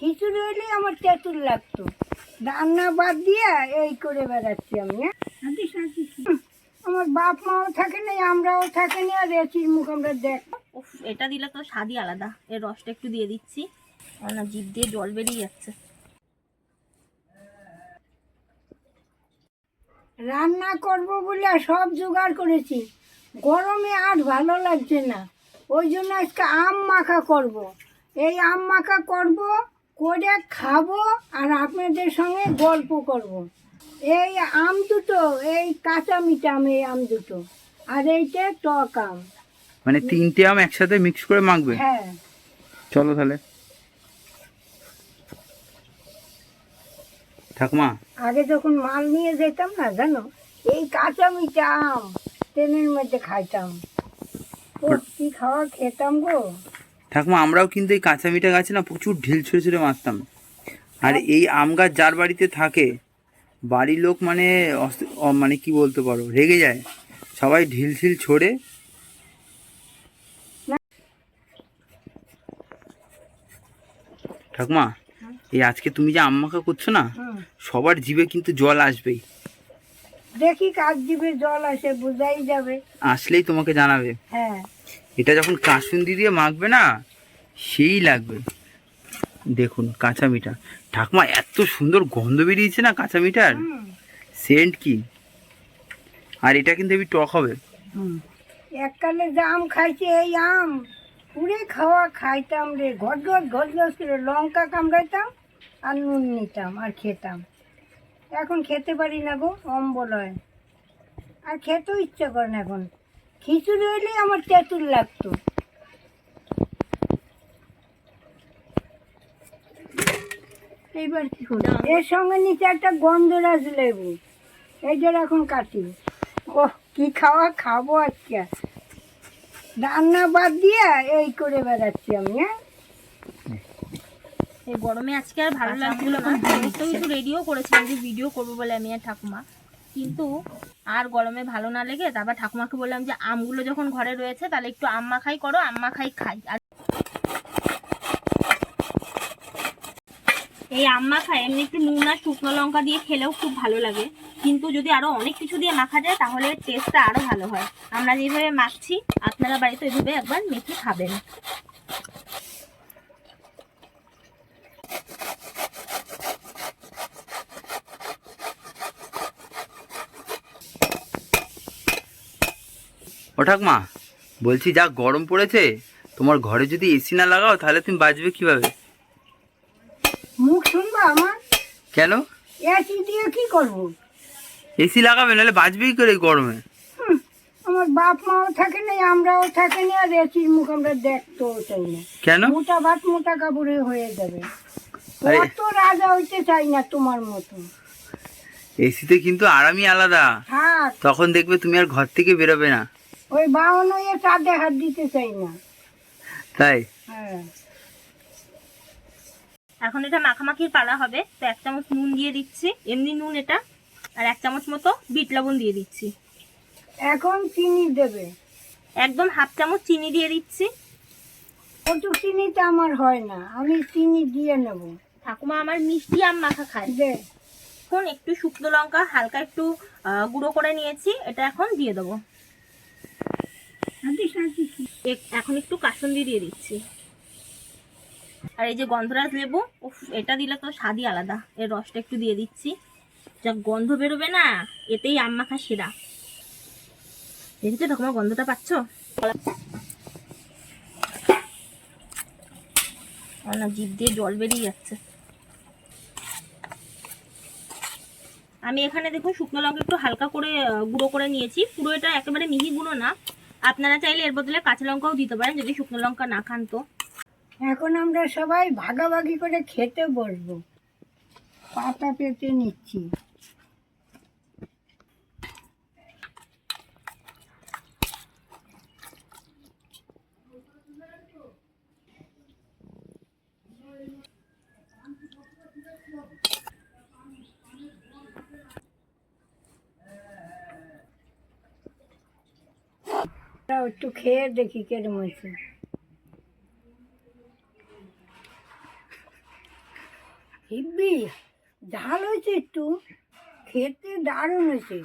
খিচুড়ি হইলেই আমার তেঁতুল লাগতো। রান্না বাদ দিয়ে এই করে বেড়াচ্ছি আমি হ্যাঁ? আমার বাপ মাও থাকে না আমরাও থাকে না আর এসির মুখ আমরা দেখ উফ এটা দিলে তো স্বাদই আলাদা। এর রসটা একটু দিয়ে দিচ্ছি। না জিভ দিয়ে জল বেরিয়ে যাচ্ছে। রান্না করব বলে সব জোগাড় করেছি। গরমে আর ভালো লাগছে না। ওই জন্য আজকে আম মাখা করব। এই আম মাখা করব করে খাব আর আপনাদের সঙ্গে গল্প করব। এই আম দুটো এই কাঁচা মিঠা আম এই আম দুটো আর এইটা টক আম। মানে তিনটে আম একসাথে মিক্স করে মাখবে? হ্যাঁ। চলো তাহলে। ঠাকুমা। আগে যখন মাল নিয়ে যেতাম না জানো? এই কাঁচা মিঠা আম ট্রেনের মধ্যে খাইতাম। কি খাওয়া খেতাম গো। ঠাকুমা আমরাও কিন্তু এই কাঁচা মিঠা গাছে না প্রচুর ঢিল ছুঁড়ে ছুঁড়ে মারতাম। আর এই আম গাছ যার বাড়িতে থাকে বাড়ির লোক মানে মানে কি বলতে পারো রেগে যায়। সবাই ঢিল ঢিল ছোড়ে। ঠাকুমা এই আজকে তুমি যে আম মাখা করছ না সবার জিভে কিন্তু জল আসবেই। দেখি কাজ দিবে জল আসে বোঝাই যাবে। আসলেই তোমাকে জানাবে। হ্যাঁ। এটা যখন কাসুন্দি দিয়ে মাখবে না সেই লাগবে। দেখুন কাঁচা মিঠা। ঠাকুমা এত সুন্দর গন্ধ বেরিয়েছে না কাঁচা মিঠার? সেন্ট কি? আর এটা কিন্তু হেবি টক হবে। হুম। এককালে আম খাইছে এই আম। পুরে খাওয়া খাইতাম রে। ঘট ঘট ঘট ঘট করে লঙ্কা কামড়াইতাম আর নুন নিতাম আর খেতাম। এখন খেতে পারি না গো অম্বল হয়। আর খেতেও ইচ্ছে করে না এখন। খিচুড়ি হইলেই আমার তেঁতুল লাগতো। এইবার কি করি এর সঙ্গে নিচে একটা গন্ধরাজ লেবু। এইটার এখন কাটি ও কি খাওয়া খাব আজকে? রান্না বাদ দিয়ে এই করে বেড়াচ্ছি আমি হ্যাঁ? এই গরমে আজকে আর ভালো লাগছিল না। কিছু রেডিও করেছিলাম যে ভিডিও করব বলে আমি আর ঠাকুমা। কিন্তু আর গরমে ভালো না লেগে তারপর ঠাকুমাকে বললাম যে, আমগুলো যখন ঘরে রয়েছে তাহলে একটু আম মাখাই করো আম মাখাই খাই। আর এই আম মাখায় এমনি একটু নুন আর শুকনো লঙ্কা দিয়ে খেলেও খুব ভালো লাগে। কিন্তু যদি আরও অনেক কিছু দিয়ে মাখা যায়, তাহলে টেস্টটা আরও ভালো হয়। আমরা যেভাবে মাখছি, আপনারা বাড়িতে ওইভাবে একবার মেখে খাবেন। ও ঠাকুমা বলছি যা গরম পড়েছে তোমার ঘরে যদি এসি না লাগাও তাহলে তুমি বাঁচবে কীভাবে? মুখ শুনব আমার? কেন? এসি দিয়ে কি করব? এসি লাগাবে নাহলে বাঁচবেই করে এই গরমে। হুম, আমার বাপ মাও থাকে না আমরাও থাকে না আর এসির মুখ আমরা দেখতেও চাই না। কেন? মোটা ভাত মোটা কাপড়ে হয়ে যাবে। আরে- অত রাজা হইতে চাই না তোমার মতো। এসিতে কিন্তু আরামই আলাদা। থাক। তখন দেখবে তুমি আর ঘর থেকে বেরোবে না। ওই বাহন হয়ে চাঁদে হাত দিতে চাই না। তাই? হ্যাঁ। এখন এটা মাখামাখির পালা হবে তো এক চামচ নুন দিয়ে দিচ্ছি এমনি নুন এটা আর এক চামচ মতো বিট লবণ দিয়ে দিচ্ছি। এখন চিনি দেবে। একদম হাফ চামচ চিনি দিয়ে দিচ্ছি। প্রচুর চিনিতে আমার হয় না আমি চিনি দিয়ে নেব। ঠাকুমা আমার মিষ্টি আম মাখা খায়। দে। এখন একটু শুকনো লঙ্কা হালকা একটু গুঁড়ো করে নিয়েছি এটা এখন দিয়ে দেবো। এখন একটু কাসুন্দি দিয়ে দিচ্ছি। আর এই যে গন্ধরাজ লেবু এটা দিলে তো স্বাদই আলাদা। এর রসটা একটু দিয়ে দিচ্ছি। যা গন্ধ বেরোবে না, এতেই আম মাখা সেরা। দেখেছ ঠাকুমা গন্ধটা পাচ্ছ? না জিভ দিয়ে জল বেরিয়ে যাচ্ছে। আমি এখানে দেখুন শুকনো লঙ্কা একটু হালকা করে গুঁড়ো করে নিয়েছি। পুরো এটা একেবারে মিহি গুঁড়ো না। আপনারা চাইলে এর বদলে কাঁচা লঙ্কাও দিতে পারেন, যদি শুকনো লঙ্কা না খান তো। এখন আমরা সবাই ভাগাভাগি করে খেতে বসবো। পাতা পেতে নিচ্ছি। একটু খেয়ে দেখি কেরম হয়েছে হিব্বি ঝাল হয়েছে একটু খেতে দারুণ হয়েছে।